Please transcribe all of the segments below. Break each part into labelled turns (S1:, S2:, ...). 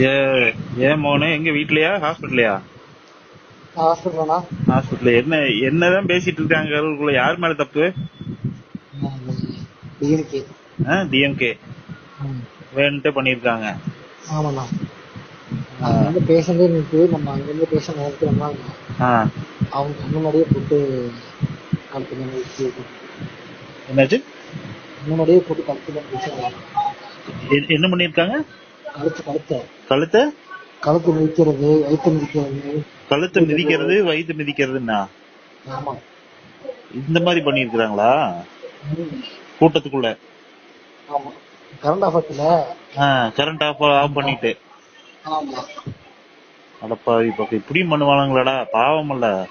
S1: ஏ ஏன் மோனே எங்க வீட்லயா? ஹாஸ்பிட்டலையா
S2: ஹாஸ்பிட்டலா
S1: ஹாஸ்பிட்டல். என்ன என்னதான் பேசிட்டு இருக்காங்க அவங்களுக்குள்ள யார் மேல தப்பு?
S2: டிஎன்கே.
S1: டிஎம்கே வேணுன்ட்டு பண்ணிருக்காங்க
S2: ஆமாண்ணா. வந்து பேஷண்டே நிற்கு நம்ம அங்கிருந்து பேஷண்ட்
S1: ஆ.
S2: அவங்க முன்னாடியே போட்டு கழுத்துல
S1: என்னாச்சு?
S2: முன்னாடியே போட்டு கழுத்துல
S1: என்ன பண்ணிருக்காங்க
S2: கழுத்து கழுத்த.
S1: கழுத்தை?
S2: கழுத்து மிதிக்கிறது வயிற்று மிதிக்கிறது.
S1: கழுத்தை மிதிக்கிறது வயிற்று மிதிக்கிறதுன்னா?
S2: ஆமா.
S1: இந்த மாதிரி பண்ணிருக்காங்களா
S2: ம்.
S1: கூட்டத்துக்குள்ள?
S2: ஆமா. கரண்ட் ஆஃபத்துல
S1: கரண்ட் ஆஃப் ஆஃப் பண்ணிட்டு.
S2: ஆமா.
S1: அடப்பாவி பக்கம் இப்படியும் பண்ணுவானுங்களாடா? பாவம் இல்ல.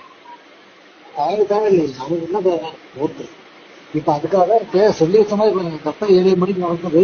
S2: இப்ப அதுக்காக சொல்லி வச்ச மாதிரி இப்ப கரெக்டா ஏழு மணிக்கு நடக்குது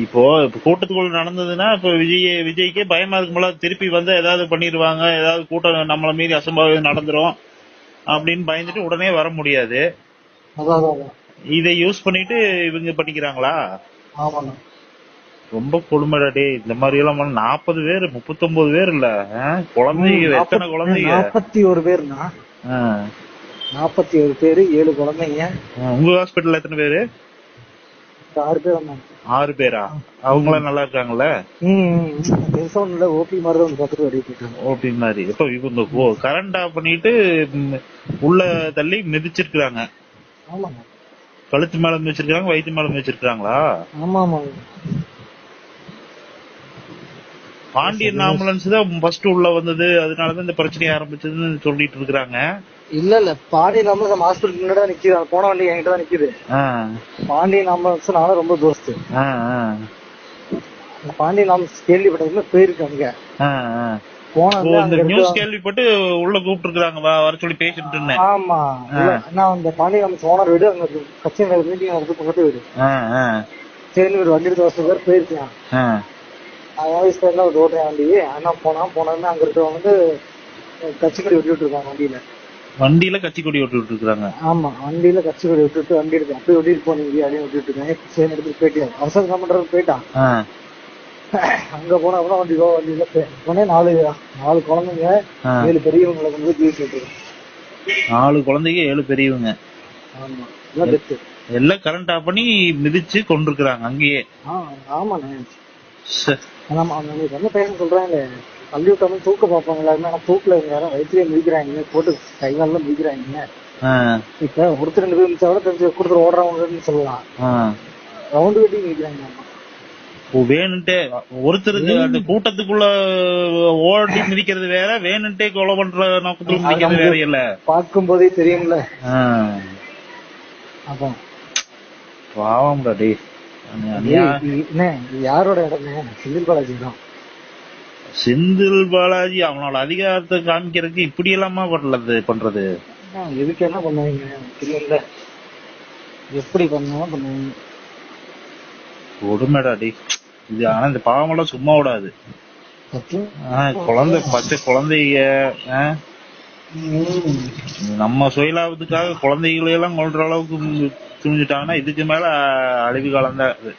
S1: இப்போ கூட்டத்துக்குள்ள நடந்ததுன்னா இப்ப விஜய் விஜய்க்கே பயமா இருக்கும்போல திருப்பி வந்து ஏதாவது பண்ணிடுவாங்க ஏதாவது கூட்டம் நம்மள மீறி அசம்பாவிதம் நடந்துரும் அப்படின்னு பயந்துட்டு உடனே வர முடியாது. இதை யூஸ் பண்ணிட்டு இவங்க பண்ணிக்கிறாங்களா? ரொம்ப கொடுமைடா டேய். இந்த மாதிரி எல்லாம் நாற்பது பேர் முப்பத்தொன்பது பேர் இல்ல? குழந்தைங்க எத்தனை குழந்தைங்க?
S2: நாற்பத்தி ஒரு
S1: ஆ.
S2: நாற்பத்தி ஒரு பேரு ஏழு குழந்தைங்க.
S1: உங்க ஹாஸ்பிட்டல்ல எத்தனை பேரு?
S2: ஆறு பேர் வந்தாங்க.
S1: ஆறு பேரா? அவங்க எல்லாம் நல்லா இருக்காங்கல்ல
S2: பெருசா ஒண்ணு இல்ல. ஓபி மாதிரி தான் வெளியே போயிட்டாங்க
S1: ஓபி மாதிரி. இப்ப இவங்க கரண்ட் ஆஃப் பண்ணிட்டு உள்ள தள்ளி மிதிச்சிருக்காங்க
S2: ஆமாங்க.
S1: கழுத்து மேல மிதிச்சிருக்காங்க வயிற்று மேல மிதிச்சிருக்காங்களா
S2: ஆமா ஆமாங்க
S1: பாண்டியன் ஆம்புலன்ஸ் தான் ஃபர்ஸ்ட் உள்ள வந்தது. அதனாலதான் இந்த பிரச்சனை ஆரம்பிச்சதுன்னு சொல்லிட்டு இருக்காங்க
S2: இல்ல இல்ல. பாண்டியன் ஆம்புலன்ஸ் நம்ம ஹாஸ்பிட்டல் முன்னாடி தான் நிக்குது. அது போன வண்டி என்கிட்ட தான் நிக்குது. பாண்டியன் ஆம்புலன்ஸ் நானும் ரொம்ப தோஸ்து. பாண்டியன் ஆம்புலன்ஸ் கேள்விப்பட்டதுல போயிருக்கு அங்க.
S1: இந்த நியூஸ் கேள்விப்பட்டு உள்ள கூப்பிட்டு இருக்காங்க வர சொல்லி பேசிட்டு இருந்தேன்
S2: ஆமா நான் அந்த பாண்டியன் ஓனர் வீடு அங்க கட்சி மீட்டிங் நடந்து பக்கத்து வீடு. சரி ஒரு வண்டி எடுத்து வருஷம் பேர் அவன் வயசு பேர்ல ஒரு ஓட்டுறேன் வண்டி அண்ணா போனா போனோன்னு அங்க இருக்கிறவங்க வந்து கட்சி கொடி விட்டுட்டு இருக்காங்க வண்டியில.
S1: வண்டியில கட்சி கொடி விட்டுட்டு இருக்காங்க
S2: ஆமா வண்டியில கட்சி கொடி விட்டுட்டு வண்டி எடுத்து அப்படியே விட்டுட்டு போனீங்க அப்படின்னு விட்டுட்டு இருக்கேன் சரி எடுத்துட்டு போயிட்டேன் அவசரம் என்ன பண்றது போயிட்டான். அங்க போனா கூட வண்டி போ வண்டியில உடனே நாலு நாலு குழந்தைங்க. ஏழு பெரியவங்களை கொண்டு போய் விட்டுருக்கேன்
S1: நாலு குழந்தைங்க ஏழு பெரியவங்க.
S2: ஆமா எல்லாம்
S1: கரண்ட் ஆஃப் பண்ணி மிதிச்சு கொண்டிருக்கிறாங்க அங்கேயே.
S2: ஆ ஆமா அவங்க என்ன பேச சொல்றாங்க? பள்ளி விட்டாலும் தூக்க பார்ப்பாங்க எல்லாருமே ஆனா தூக்கல இவங்க யாரும் வயிற்றுலயே மிதிக்கிறாங்க போட்டு கை காலில் மிதிக்கிறாங்க
S1: ஆ,
S2: இப்ப ஒருத்தர் ரெண்டு பேர் மிச்சா கூட தெரிஞ்சு கொடுத்துரு ஓடுறவங்கன்னு சொல்லலாம். ரவுண்டு கட்டி மிதிக்கிறாங்க
S1: ஓ, வேணுன்ட்டே ஒருத்தருக்கு கூட்டத்துக்குள்ள ஓடி மிதிக்கிறது வேற வேணுன்ட்டே கொலை பண்ற நோக்கத்துல மிதிக்கிறது வேற இல்ல
S2: பார்க்கும் போதே தெரியும்ல
S1: பாவம்டா டேய்.
S2: யாரோட இடமே செந்தில் பாலாஜி தான்.
S1: செந்தில் பாலாஜி அவனோட அதிகாரத்தை காமிக்கிறதுக்கு இப்படி எல்லாமா பண்ணது பண்றது?
S2: ஆ, இதுக்கு என்ன பண்ணுவீங்க? தெரியல. எப்படி பண்ணாலும் பண்ணுவீங்க
S1: கொடுமைடா டேய். இது ஆனா இந்த பாவமெல்லாம் சும்மா விடாது. குழந்தை பச்சை குழந்தைங்க. நம்ம சுயலாபத்துக்காக குழந்தைகளை எல்லாம் கொல்ற அளவுக்கு துணிஞ்சிட்டாங்கன்னா இதுக்கு மேல அழிவு காலம் தான் அது.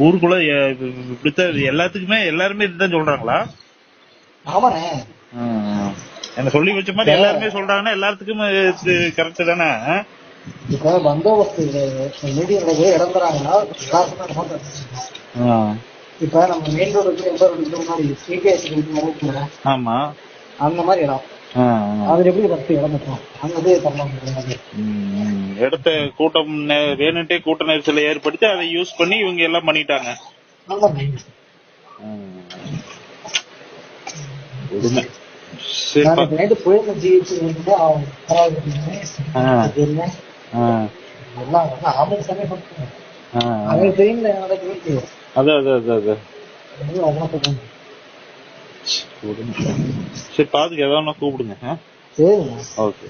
S1: ஊருக்குள்ள இப்படித்தான் எல்லாத்துக்குமே எல்லாருமே இதுதான் சொல்றாங்களா. என்ன சொல்லி வச்ச மாதிரி எல்லாருமே சொல்றாங்கன்னா எல்லாத்துக்கும் கரெக்ட் தானே?
S2: இப்ப பந்தோபஸ்து மீடியம் நம்ம மெயின் எந்த முன்னாடி சிபிஎஸ்
S1: ஆமா.
S2: அந்த மாதிரி இடம். அதுல எப்படி பத்து இடம் இருக்கும் அங்க தரலாம்
S1: கூட்டம் வேணுன்ட்டே கூட்ட நெரிசலை ஏற்படுத்தி அதை யூஸ் பண்ணி இவங்க எல்லாம் பண்ணிட்டாங்க. அதான் அதான் அதான் சரி பாத்துக்க ஏதாவது கூப்பிடுங்க ஓகே